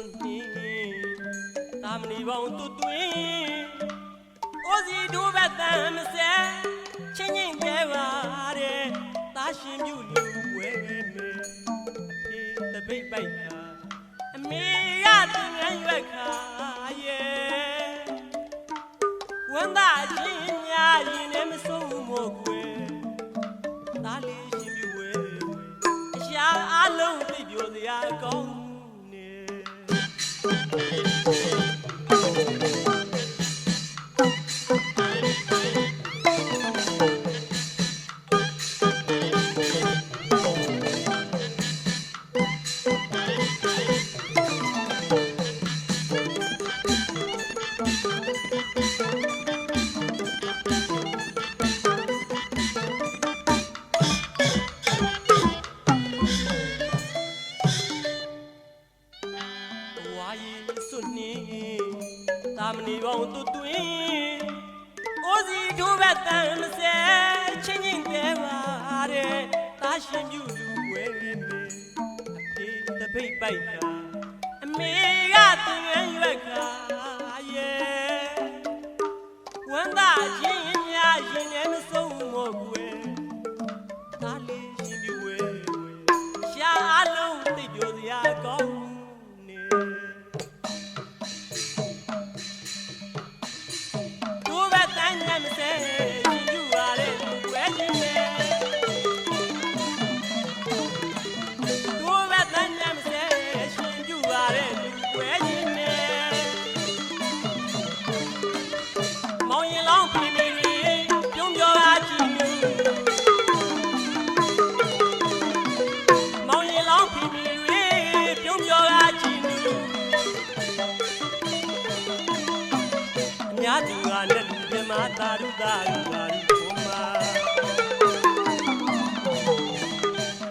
န်နှင်းတာမဏီပေါင်းတူတွင်အိုစီဒိုးဘတ်တန်မစဲချင်းချင်းကျဲပါတဲ့တာရှင်ပြုလူဝဲမဲဖေးတပိတ်ပိုက်ခါအမေရတင်ငန်းရွက်ခါရဲ့ဝန္တာချင်းညာရင် စွနှင်းတာမဏီပေါင်းတူတွင်အိုစီဒိုးဘတ်တန်မစဲချင်းချင်းတဲပါတဲ့တာရှင်ပြုလူဝဲမေအဖေတပိတ်ပိုက်ခါအမေကတင်ငန်း များသူကနဲ့လူပြမသာရုသာရုသာရုဘုမာ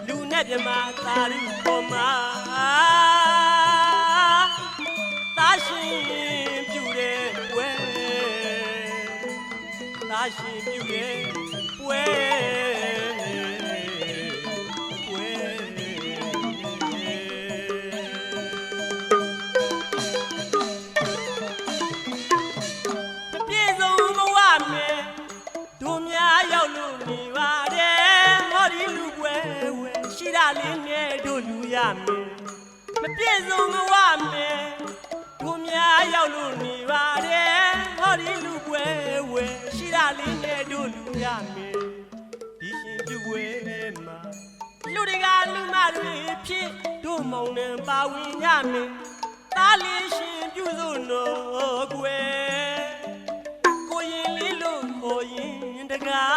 လူနဲ့ပြမသာရုဘုမာသာရှင်ပြုတဲ့ဝဲသာရှင်ပြုတဲ့ဝဲ ရမယ်မပြေဆုံးဘဝမယ်တို့များရောက်လို့နေပါတယ်ဟောဒီလူပွဲဝဲရှိတာလေးနဲ့တို့လူရမယ်ဒီရှင်ပြုဝဲမှာလူတွေကလူမတွေဖြစ်တို့မောင်နှံပါဝင်ရမယ်တားလေးရှင်ပြုစုနော်ကွယ်ကိုရင်လေးလို့ခေါ်ရင်တကား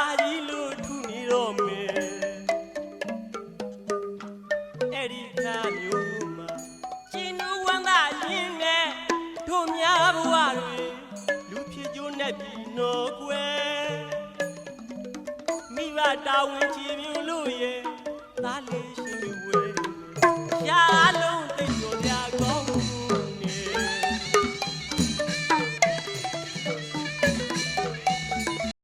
ဖြစ်ကြိုးနဲ့ပြီးနော်ကွယ်မိဘတာဝန်ချီမြူလို့ရဲ့သားလေးရှင်မြူ